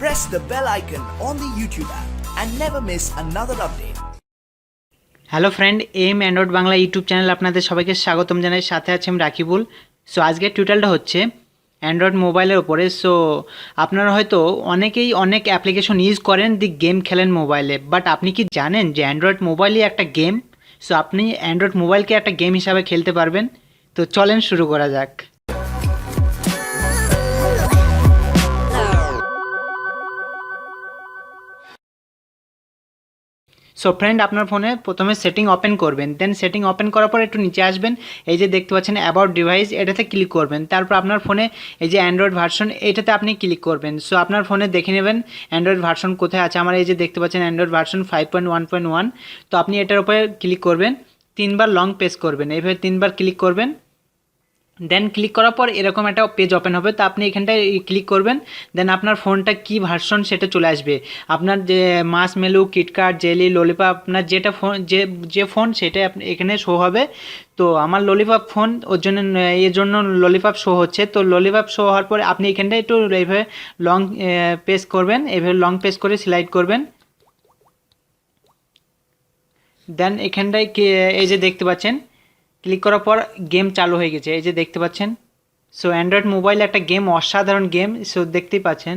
press the bell icon on the YouTube app and never miss another update. Hello friend M Android Bangla YouTube channel আপনাদের সবাইকে স্বাগতম জানাই, সাথে আছি আমি রাকিবুল। সো আজকের টিউটোরিয়ালটা হচ্ছে অ্যান্ড্রয়েড মোবাইলের ওপরে সো আপনারা হয়তো অনেকেই অনেক অ্যাপ্লিকেশন ইউজ করেন দি গেম খেলেন মোবাইলে বাট আপনি কি জানেন যে অ্যান্ড্রয়েড মোবাইলই একটা গেম সো আপনি অ্যান্ড্রয়েড মোবাইলকে একটা গেম হিসাবে খেলতে পারবেন। তো চলেন শুরু করা যাক। সো ফ্রেন্ড আপনার ফোনে প্রথমে সেটিং ওপেন করবেন। দেন সেটিং ওপেন করার পর একটু নিচে আসবেন। এই যে দেখতে পাচ্ছেন অ্যাবাউট ডিভাইস এটাতে ক্লিক করবেন। তারপর আপনার ফোনে এই যে অ্যান্ড্রয়েড ভার্সন এটাতে আপনি ক্লিক করবেন। সো আপনার ফোনে দেখে নেবেন অ্যান্ড্রয়েড ভার্সন কোথায় আছে। আমার এই যে দেখতে পাচ্ছেন Android version five point one point one তো আপনি এটার উপরে ক্লিক করবেন। তিনবার লং প্রেস করবেন। এইভাবে তিনবার ক্লিক করবেন। দেন ক্লিক করার পর এরকম একটা পেজ ওপেন হবে। তো আপনি এখানটায় ক্লিক করবেন। দেন আপনার ফোনটা কি ভার্সন সেটা চলে আসবে। আপনার যে মাস মেলু কিটকাট জেলি ললিপপ আপনার যেটা ফোন যে যে ফোন আপনি এখানে শো হবে। তো আমার ললিপপ ফোন ওর জন্য, এর জন্য ললিপপ শো হচ্ছে। তো ললিপপ শো হওয়ার পরে আপনি এখানটায় একটু এইভাবে লং পেস করবেন। এইভাবে লং পেস করে স্লাইড করবেন। দেন এখানটায় এই যে দেখতে পাচ্ছেন। ক্লিক করার পর গেম চালু হয়ে গেছে। এই যে দেখতে পাচ্ছেন। সো অ্যান্ড্রয়েড মোবাইল একটা গেম, অসাধারণ গেম। সো দেখতেই পাচ্ছেন।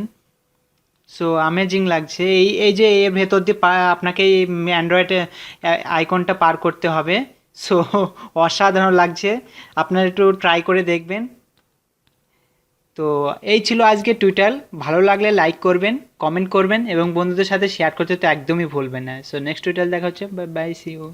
সো অ্যামেজিং লাগছে। এই এই যে এর ভেতর দিয়ে আপনাকে এই অ্যান্ড্রয়েডে আইকনটা পার করতে হবে। সো অসাধারণ লাগছে। আপনারা একটু ট্রাই করে দেখবেন। তো, এই ছিল আজকে টুইটার ভালো লাগলে লাইক করবেন কমেন্ট করবেন এবং বন্ধুদের সাথে শেয়ার করতে তো একদমই ভুলবেন না। সো নেক্সট টুইটার দেখা হচ্ছে। Bye bye C you